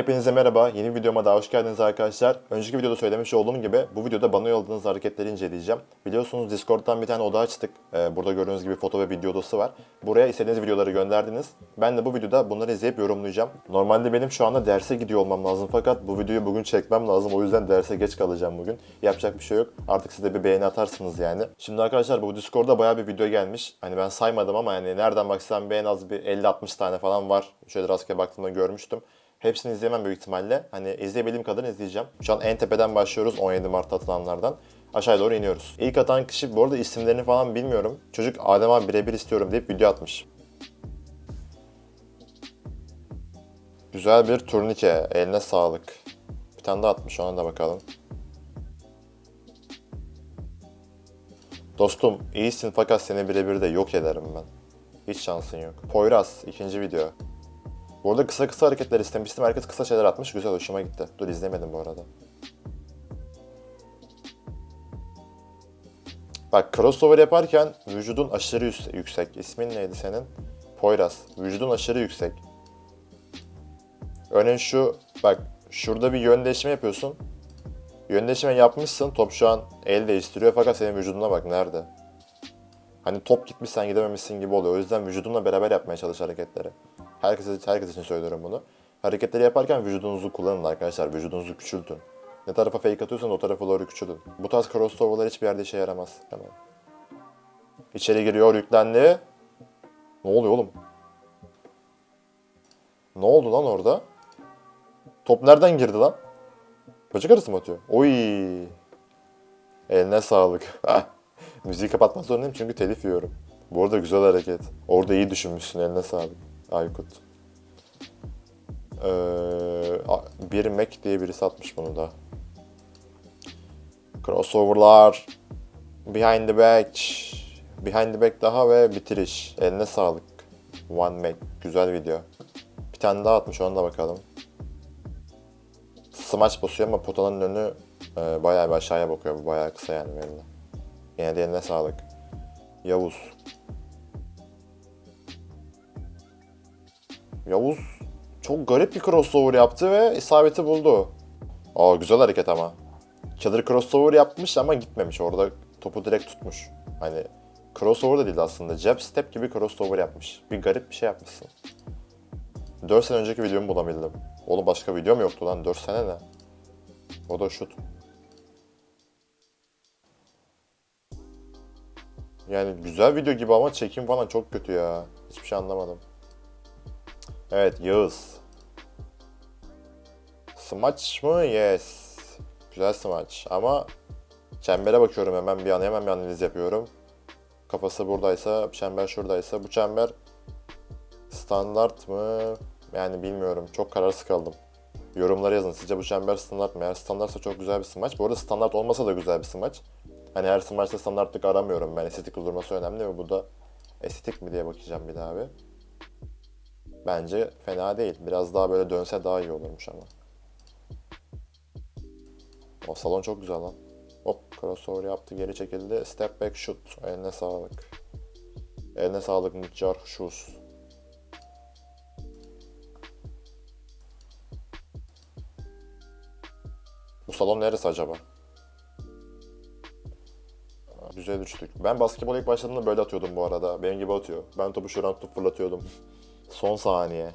Hepinize merhaba, yeni videoma daha hoş geldiniz arkadaşlar. Önceki videoda söylemiş olduğum gibi bu videoda bana yolladığınız hareketleri inceleyeceğim. Biliyorsunuz Discord'dan bir tane oda açtık. Ee, burada gördüğünüz gibi foto ve video odası var. Buraya istediğiniz videoları gönderdiniz. Ben de bu videoda bunları izleyip yorumlayacağım. Normalde benim şu anda derse gidiyor olmam lazım fakat bu videoyu bugün çekmem lazım. O yüzden derse geç kalacağım bugün. Yapacak bir şey yok. Artık siz de bir beğeni atarsınız yani. Şimdi arkadaşlar bu Discord'da bayağı bir video gelmiş. Hani ben saymadım ama yani nereden baksam bir en az bir 50-60 tane falan var. Şöyle rastgele baktığımda görmüştüm. Hepsini izleyemem büyük ihtimalle. Hani izleyebildiğim kadarını izleyeceğim. Şu an en tepeden başlıyoruz 17 Mart'ta atılanlardan. Aşağıya doğru iniyoruz. İlk atan kişi bu arada isimlerini falan bilmiyorum. Çocuk Adem abi birebir istiyorum deyip video atmış. Güzel bir turnike. Eline sağlık. Bir tane daha atmış ona da bakalım. Dostum iyisin fakat seni birebir de yok ederim ben. Hiç şansın yok. Poyraz ikinci video. Bu arada kısa kısa hareketler istemiştim. Herkes kısa şeyler atmış. Güzel hoşuma gitti. Dur izlemedim bu arada. Bak crossover yaparken vücudun aşırı yüksek. İsmin neydi senin? Poyraz. Vücudun aşırı yüksek. Örneğin şu bak şurada bir yön değişimi yapıyorsun. Yön değişimi yapmışsın. Top şu an el değiştiriyor fakat senin vücuduna bak nerede? Hani top gitmiş sen gidememişsin gibi oluyor. O yüzden vücudunla beraber yapmaya çalış hareketleri. Herkes, herkes için söylüyorum bunu. Hareketleri yaparken vücudunuzu kullanın arkadaşlar. Vücudunuzu küçültün. Ne tarafa fake atıyorsan o tarafa doğru küçülün. Bu tarz crossover'lar hiçbir yerde işe yaramaz. Tamam. İçeri giriyor yüklendi. Ne oluyor oğlum? Ne oldu lan orada? Top nereden girdi lan? Bacak arası mı atıyor? Oy. Eline sağlık. Müziği kapatmak zorundayım çünkü telif yiyorum. Bu arada güzel hareket. Orada iyi düşünmüşsün eline sağlık. Aykut. Ee, bir Mac diye birisi atmış bunu da. Crossover'lar. Behind the back. Behind the back daha ve bitiriş. Eline sağlık. One Mac. Güzel video. Bir tane daha atmış ona da bakalım. Smash basıyor ama potanın önü e, bayağı bir aşağıya bakıyor. Bu bayağı kısa yani belli. Yine de eline sağlık. Yavuz. Yavuz çok garip bir crossover yaptı ve isabeti buldu. Aa güzel hareket ama. Killer crossover yapmış ama gitmemiş. Orada topu direkt tutmuş. Hani crossover da değil aslında. Jab step gibi crossover yapmış. Bir garip bir şey yapmışsın. 4 sene önceki videomu bulabildim. Oğlum başka videom yoktu lan 4 sene ne? O da şut. Yani güzel video gibi ama çekim falan çok kötü ya. Hiçbir şey anlamadım. Evet Yağız. Smaç mı? Yes. Güzel smaç ama çembere bakıyorum hemen bir an hemen bir analiz yapıyorum. Kafası buradaysa, çember şuradaysa bu çember standart mı? Yani bilmiyorum. Çok kararsız kaldım. Yorumlara yazın. Sizce bu çember standart mı? Eğer standartsa çok güzel bir smaç. Bu arada standart olmasa da güzel bir smaç. Hani her smaçta standartlık aramıyorum ben. Estetik durması önemli ve bu da estetik mi diye bakacağım bir daha bir. Bence fena değil. Biraz daha böyle dönse daha iyi olurmuş ama. O salon çok güzel lan. Hop crossover yaptı geri çekildi. Step back shoot. Eline sağlık. Eline sağlık Nitjar Shoes. Bu salon neresi acaba? Güzel düştük. Ben basketbol ilk başladığımda böyle atıyordum bu arada. Benim gibi atıyor. Ben topu şuradan tutup fırlatıyordum. Son saniye.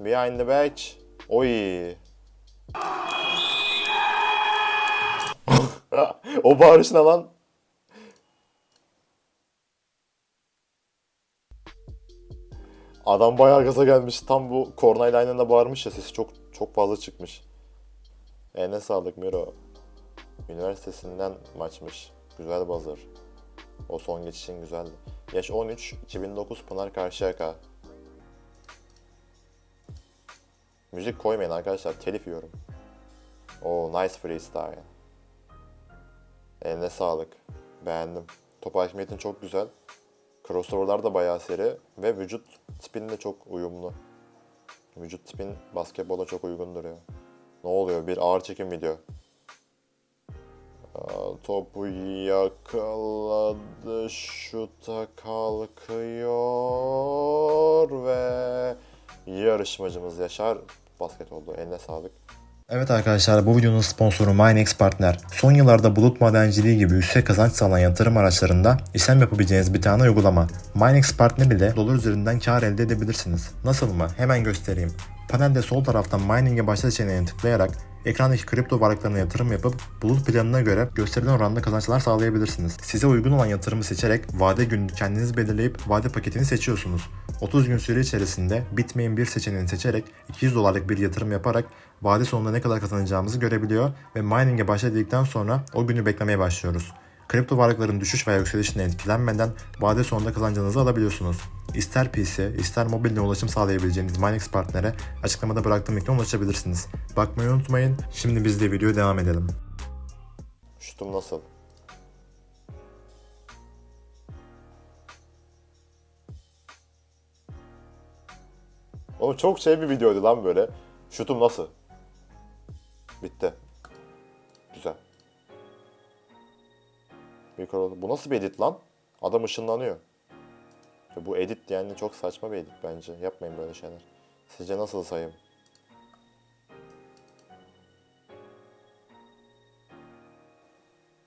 Behind the back. Oy. o bağırış ne lan? Adam bayağı gaza gelmiş. Tam bu kornayla aynı anda bağırmış ya sesi çok çok fazla çıkmış. Eline sağlık Miro. Üniversitesinden maçmış. Güzel buzzer. O son geçişin güzeldi. Yaş 13, 2009 Pınar Karşıyaka. Müzik koymayın arkadaşlar, telif yiyorum. O nice freestyle. Eline sağlık. Beğendim. Top hakimiyetin çok güzel. Crossover'lar da bayağı seri ve vücut tipin de çok uyumlu. Vücut tipin basketbola çok uygun duruyor. Ne oluyor? Bir ağır çekim video. Topu yakaladı, şuta kalkıyor. yarışmacımız Yaşar basket oldu. Eline sağlık. Evet arkadaşlar bu videonun sponsoru Minex Partner. Son yıllarda bulut madenciliği gibi yüksek kazanç sağlayan yatırım araçlarında işlem yapabileceğiniz bir tane uygulama. Minex Partner ile dolar üzerinden kar elde edebilirsiniz. Nasıl mı? Hemen göstereyim. Panelde sol taraftan mining'e başla seçeneğine tıklayarak ekrandaki kripto varlıklarına yatırım yapıp bulut planına göre gösterilen oranda kazançlar sağlayabilirsiniz. Size uygun olan yatırımı seçerek vade gününü kendiniz belirleyip vade paketini seçiyorsunuz. 30 gün süre içerisinde bitmeyen bir seçeneğini seçerek 200 dolarlık bir yatırım yaparak vade sonunda ne kadar kazanacağımızı görebiliyor ve mining'e başladıktan sonra o günü beklemeye başlıyoruz. Kripto varlıkların düşüş veya yükselişine etkilenmeden vade sonunda kazancınızı alabiliyorsunuz. İster PC, ister mobilde ulaşım sağlayabileceğiniz Minex partnere açıklamada bıraktığım linkten ulaşabilirsiniz. Bakmayı unutmayın. Şimdi biz de videoya devam edelim. Şutum nasıl? Oğlum çok şey bir videoydu lan böyle. Şutum nasıl? Bitti. Mikro... Bu nasıl bir edit lan? Adam ışınlanıyor. Ya Bu edit yani çok saçma bir edit bence. Yapmayın böyle şeyler. Sizce nasıl sayım?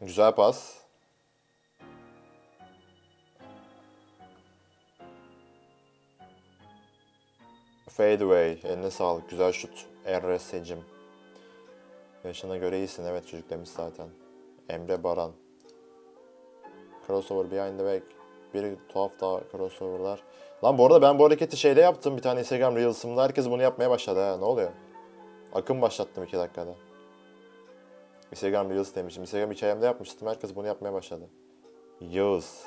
Güzel pas. Fadeaway. Eline sağlık. Güzel şut. RS'cim. Yaşına göre iyisin. Evet çocuk demiş zaten. Emre Baran. Crossover behind the back. Bir tuhaf daha crossoverlar. Lan bu arada ben bu hareketi şeyde yaptım. Bir tane Instagram Reels'ımda. Herkes bunu yapmaya başladı ha. Ne oluyor? Akım başlattım 2 dakikada. Instagram Reels demişim. Instagram hikayemde yapmıştım. Herkes bunu yapmaya başladı. Yağız.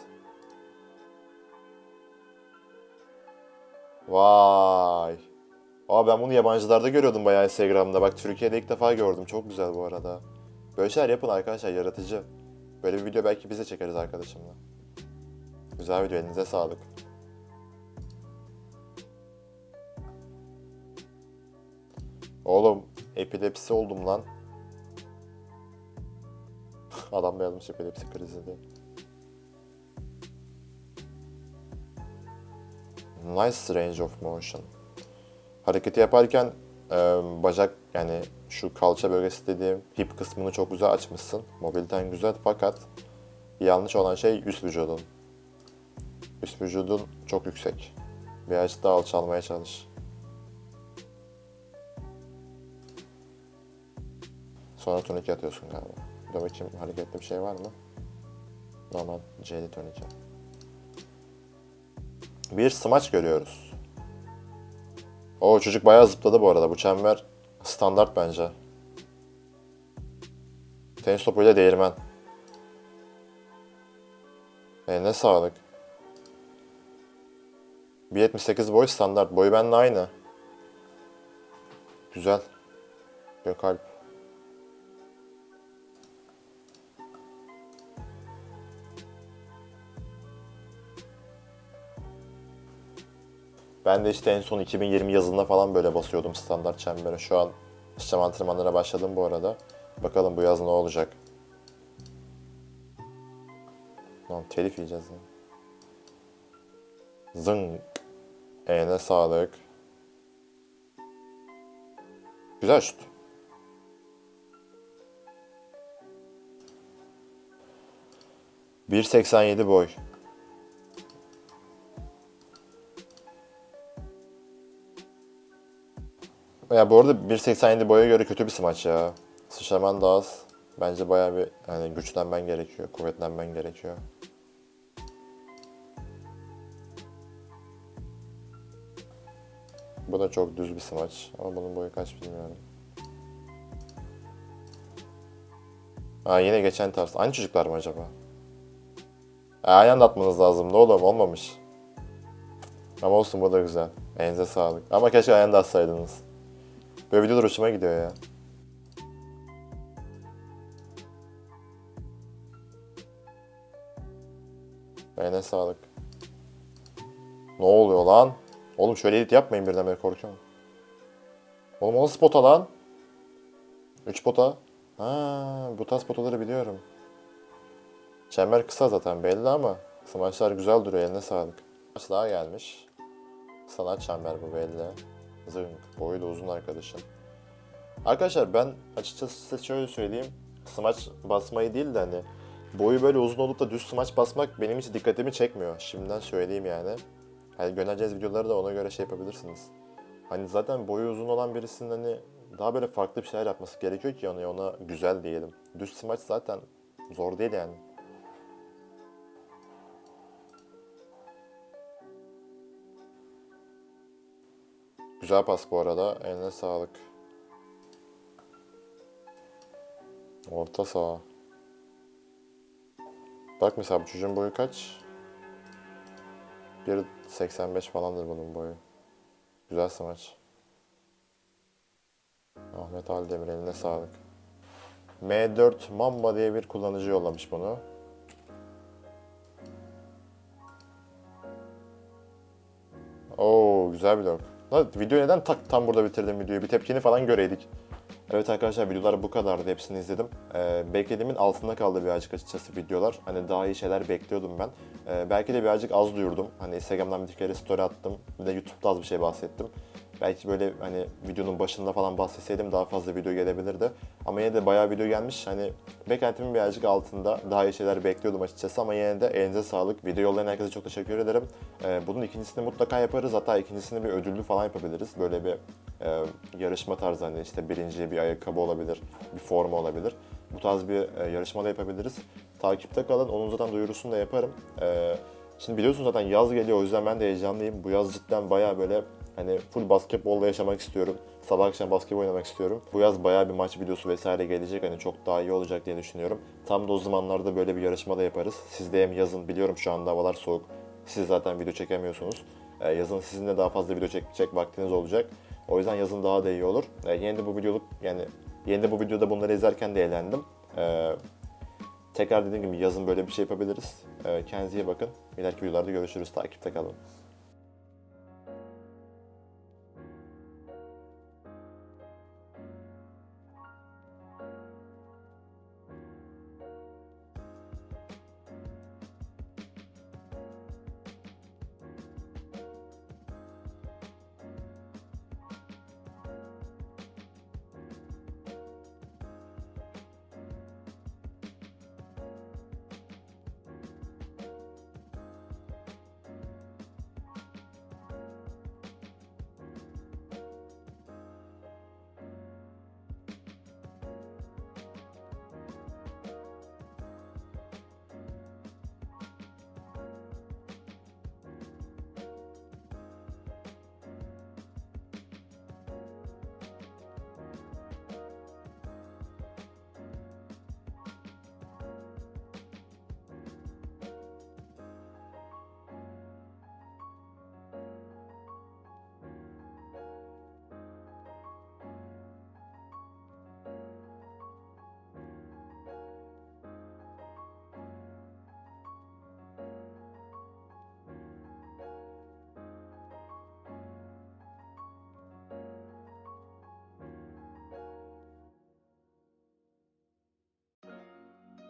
Vay. Aa ben bunu yabancılarda görüyordum bayağı Instagram'da. Bak Türkiye'de ilk defa gördüm. Çok güzel bu arada. Böyle şeyler yapın arkadaşlar. Yaratıcı. Böyle bir video belki biz de çekeriz arkadaşımla. Güzel video. Elinize sağlık. Oğlum epilepsi oldum lan. Adam da epilepsi krizi diye. Nice range of motion. Hareketi yaparken e, bacak yani şu kalça bölgesi dediğim hip kısmını çok güzel açmışsın. Mobiliten güzel fakat yanlış olan şey üst vücudun. Üst vücudun çok yüksek. Birazcık daha alçalmaya çalış. Sonra turnike atıyorsun galiba. De bakayım hareketli bir şey var mı? Normal C'li turnike. Bir smaç görüyoruz. O çocuk bayağı zıpladı bu arada. Bu çember standart bence. Tenis topuyla değirmen. Eline sağlık. 1.78 boy standart. Boyu benimle aynı. Güzel. Gökalp. Ben de işte en son 2020 yazında falan böyle basıyordum standart çembere. Şu an işlem antrenmanlara başladım bu arada. Bakalım bu yaz ne olacak. Lan telif yiyeceğiz ya. Zın. Eline sağlık. Güzel şut. ...1.87 boy. Ya bu arada 1.87 boya göre kötü bir smaç ya. Sıçraman da az. Bence bayağı bir hani güçlenmen gerekiyor, kuvvetlenmen gerekiyor. Bu da çok düz bir smaç ama bunun boyu kaç bilmiyorum. Ha yine geçen tarz. Aynı çocuklar mı acaba? Aynı anda atmanız lazım. Ne oğlum olmamış. Ama olsun bu da güzel. Elinize sağlık. Ama keşke aynı anda atsaydınız. Böyle videolar hoşuma gidiyor ya. Eline sağlık. Ne oluyor lan? Oğlum şöyle edit yapmayın birden beri korkuyorum. Oğlum o nasıl pota lan? 3 pota. Ha, bu tarz potaları biliyorum. Çember kısa zaten belli ama smaçlar güzel duruyor eline sağlık. Maç daha gelmiş. Sanat çember bu belli. Zınk. Boyu uzun arkadaşın. Arkadaşlar ben açıkçası size şöyle söyleyeyim. Smaç basmayı değil de hani boyu böyle uzun olup da düz smaç basmak benim hiç dikkatimi çekmiyor. Şimdiden söyleyeyim yani. Hani göndereceğiz videoları da ona göre şey yapabilirsiniz. Hani zaten boyu uzun olan birisinin hani daha böyle farklı bir şeyler yapması gerekiyor ki ona, ona güzel diyelim. Düz smaç zaten zor değil yani. Güzel pas bu arada. Eline sağlık. Orta saha. Bak mesela bu çocuğun boyu kaç? 1.85 falandır bunun boyu. Güzel smaç. Ahmet Aldemir eline sağlık. M4 Mamba diye bir kullanıcı yollamış bunu. Oo güzel bir log. Lan video neden tak tam burada bitirdim videoyu? Bir tepkini falan göreydik. Evet arkadaşlar videolar bu kadardı. Hepsini izledim. Ee, beklediğimin altında kaldı birazcık açıkçası videolar. Hani daha iyi şeyler bekliyordum ben. Ee, belki de birazcık az duyurdum. Hani Instagram'dan bir kere story attım. Bir de YouTube'da az bir şey bahsettim. Belki böyle hani videonun başında falan bahsetseydim daha fazla video gelebilirdi. Ama yine de bayağı video gelmiş. Hani beklentimin birazcık altında. Daha iyi şeyler bekliyordum açıkçası ama yine de elinize sağlık. Video yollayan herkese çok teşekkür ederim. Ee, bunun ikincisini mutlaka yaparız. Hatta ikincisini bir ödüllü falan yapabiliriz. Böyle bir e, yarışma tarzı hani işte birinci bir ayakkabı olabilir, bir forma olabilir. Bu tarz bir e, yarışma da yapabiliriz. Takipte kalın. Onun zaten duyurusunu da yaparım. Ee, şimdi biliyorsunuz zaten yaz geliyor. O yüzden ben de heyecanlıyım. Bu yaz cidden bayağı böyle Hani full basketbolla yaşamak istiyorum. Sabah akşam basketbol oynamak istiyorum. Bu yaz bayağı bir maç videosu vesaire gelecek. Hani çok daha iyi olacak diye düşünüyorum. Tam da o zamanlarda böyle bir yarışma da yaparız. Siz de hem yazın biliyorum şu anda havalar soğuk. Siz zaten video çekemiyorsunuz. Ee, yazın sizin de daha fazla video çekecek vaktiniz olacak. O yüzden yazın daha da iyi olur. Ee, yeni de bu videoluk yani yeni de bu videoda bunları izlerken de eğlendim. Ee, tekrar dediğim gibi yazın böyle bir şey yapabiliriz. Kendinize iyi bakın. İleriki videolarda görüşürüz. Takipte kalın.